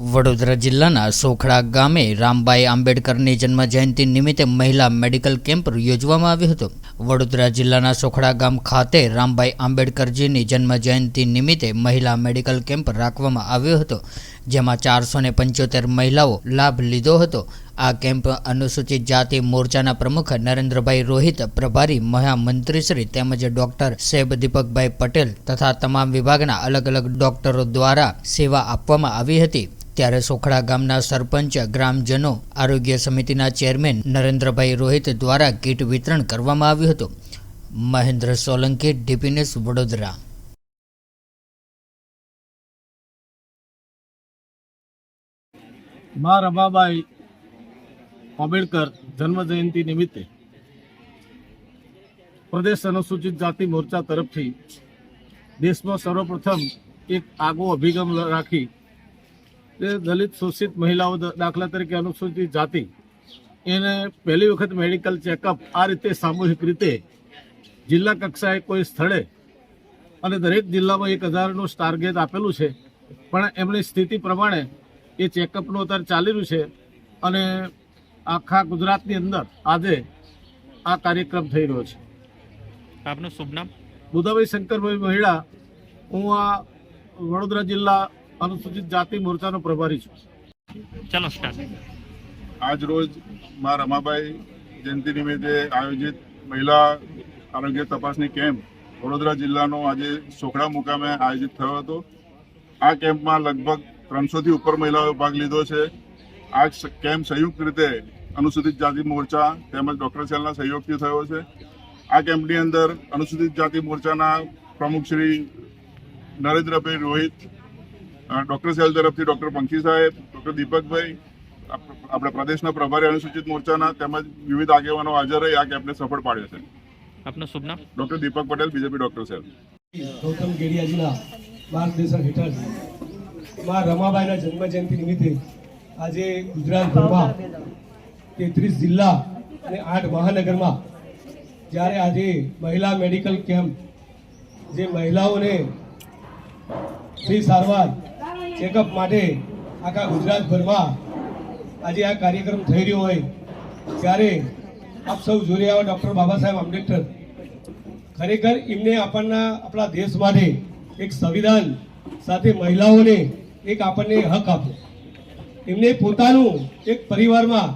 વડોદરા જિલ્લાના સોખડા ગામે રામબાઈ આંબેડકરની જન્મજયંતિ નિમિત્તે મહિલા મેડિકલ કેમ્પ યોજવામાં આવ્યો હતો. વડોદરા જિલ્લાના સોખડા ગામ ખાતે રામબાઈ આંબેડકરજીની જન્મજયંતિ નિમિત્તે મહિલા મેડિકલ કેમ્પ રાખવામાં આવ્યો હતો, જેમાં ચારસો ને પંચોતેર મહિલાઓ લાભ લીધો હતો. આ કેમ્પ અનુસૂચિત જાતિ મોરચાના પ્રમુખ નરેન્દ્રભાઈ રોહિત, પ્રભારી મહામંત્રીશ્રી તેમજ ડોક્ટર સેબ દીપકભાઈ પટેલ તથા તમામ વિભાગના અલગ અલગ ડોક્ટરો દ્વારા સેવા આપવામાં આવી હતી. ત્યારે સોખડા ગામના સરપંચ, ગ્રામજનો, આરોગ્ય સમિતિના ચેરમેન નરેન્દ્રભાઈ રોહિત દ્વારા કીટ વિતરણ કરવામાં આવ્યું હતું. મહેન્દ્ર સોલંકી ડીપીનેસ વડોદરા. મા રમાબાઈ આંબેડકર જન્મજયંતિ નિમિત્તે પ્રદેશ અનુસૂચિત જાતિ મોરચા તરફથી દેશમાં સર્વપ્રથમ એક આગવો અભિગમ રાખી તે દલિત શોષિત મહિલાઓ દાખલા તરીકે અનુસૂચિત જાતિ એને પહેલી વખત મેડિકલ ચેકઅપ આ રીતે સામૂહિક રીતે જિલ્લા કક્ષાએ કોઈ સ્થળે અને દરેક જિલ્લામાં એક હજારનું ટાર્ગેટ આપેલું છે પણ એમની સ્થિતિ પ્રમાણે એ ચેકઅપનું અત્યારે ચાલી રહ્યું છે અને આખા ગુજરાતની અંદર આજે આ કાર્યક્રમ થઈ રહ્યો છે. આપનું શુભ નામ? બુધાભાઈ શંકરભાઈ મહિડા હું આ વડોદરા જિલ્લા અનુસૂચિત જાતિ મોરચાનો પ્રભારી છું. ચલો સ્ટાર્ટ આજ રોજ મા રમાબાઈ જયંતિ નિમિત્તે આયોજિત મહિલા આરોગ્ય તપાસની કેમ્પ વડોદરા જિલ્લાનો આજે સોખડા મુકામે આયોજિત થયો હતો. આ કેમ્પમાં લગભગ ત્રણસોથી ઉપર મહિલાઓએ ભાગ લીધો છે. આ સ- કેમ્પ સંયુક્ત રીતે અનુસૂચિત જાતિ મોરચા તેમજ ડૉક્ટર સેલના સહયોગથી થયો છે. આ કેમ્પની અંદર અનુસૂચિત જાતિ મોરચાના પ્રમુખ શ્રી નરેન્દ્રભાઈ રોહિત ડોક્ટર સેલ તરફથી ડોક્ટર પંખી સાહેબ ડોક્ટર દીપકભાઈ આપણા પ્રદેશના પ્રભારી અનુસૂચિત મોરચાના તેમજ વિવિધ આગેવાનો હાજર રહી આ કેમ્પને સફળ પાડ્યો છે. આપનું શુભ નામ? Doctor Deepak Patel BJP doctor cell. Gautam ગેડિયાજીના માર્ગદર્શન હેઠળ. માં રમાબાઈના જન્મજયંતિ નિમિત્તે આજે ગુજરાતભરમાં તેત્રીસ જિલ્લા અને આઠ મહાનગરમાં જ્યારે આજે મહિલા મેડિકલ કેમ્પ જે મહિલાઓને ફ્રી સારવાર ચેકઅપ માટે આખા ગુજરાતભરમાં આજે આ કાર્યક્રમ થઈ રહ્યો હોય, ત્યારે આપ સૌ જોઈ રહ્યા ડૉક્ટર બાબા સાહેબ આંબેડકર. ખરેખર એમને આપણના, આપણા દેશ માટે એક સંવિધાન સાથે મહિલાઓને એક આપણને હક આપ્યો એમને પોતાનું એક પરિવારમાં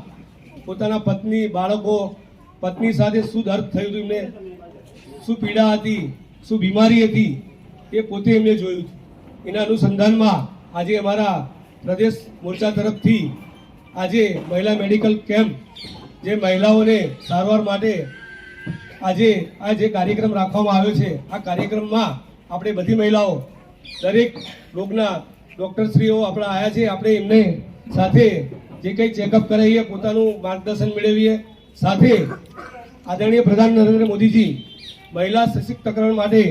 પોતાના પત્ની, બાળકો, પત્ની સાથે શું દર્દ થયું હતું એમને, શું પીડા હતી, શું બીમારી હતી, એ પોતે એમને જોયું એના અનુસંધાનમાં આજે અમારા પ્રદેશ મોરચા તરફથી આજે મહિલા મેડિકલ કેમ્પ, જે મહિલાઓને સારવાર માટે આજે આ જે કાર્યક્રમ રાખવામાં આવ્યો છે, આ કાર્યક્રમમાં આપણે બધી મહિલાઓ, દરેક રોગના ડૉક્ટરશ્રીઓ આપણા આવ્યા છે, આપણે એમને સાથે જે કંઈ ચેકઅપ કરાવીએ, પોતાનું માર્ગદર્શન મેળવીએ. સાથે આદરણીય પ્રધાન નરેન્દ્ર મોદીજી મહિલા સશક્તિકરણ માટે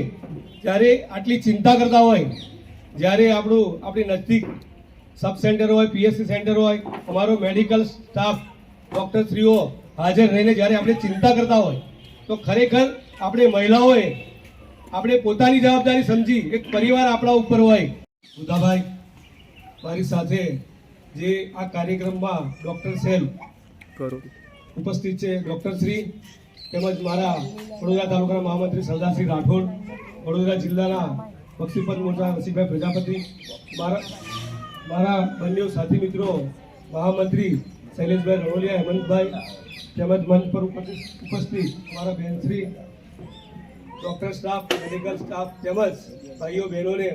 જ્યારે આટલી ચિંતા કરતા હોય જ્યારે આપણું આપણી નજીક સબ સેન્ટર હોય પીએસસી સેન્ટર હોય અમારો મેડિકલ સ્ટાફ ડૉક્ટરશ્રીઓ હાજર રહીને જ્યારે આપણે ચિંતા કરતા હોય તો ખરેખર આપણે મહિલાઓએ આપણે પોતાની જવાબદારી સમજી એક પરિવાર આપણા ઉપર હોય. બુધાભાઈ મારી સાથે જે આ કાર્યક્રમમાં ડૉક્ટર સેલ ઉપસ્થિત છે ડૉક્ટર શ્રી તેમજ મારા વડોદરા તાલુકાના મહામંત્રી સરદારશ્રી રાઠોડ વડોદરા જિલ્લાના બક્ષીપત મોટા રસીભાઈ પ્રજાપતિ, મારા મારા બંને સાથી મિત્રો, મહામંત્રી શૈલેષભાઈ રણોલિયા, હેમંતભાઈ તેમજ મંચ પર ઉપસ્થિત મારા બહેનશ્રી ડૉક્ટર સ્ટાફ, મેડિકલ સ્ટાફ તેમજ ભાઈઓ બહેનોને,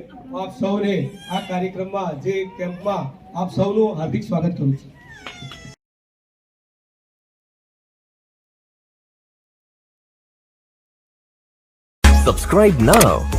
આપ સૌને આ કાર્યક્રમમાં, જે કેમ્પમાં આપ સૌનું હાર્દિક સ્વાગત કરું છું. Subscribe now.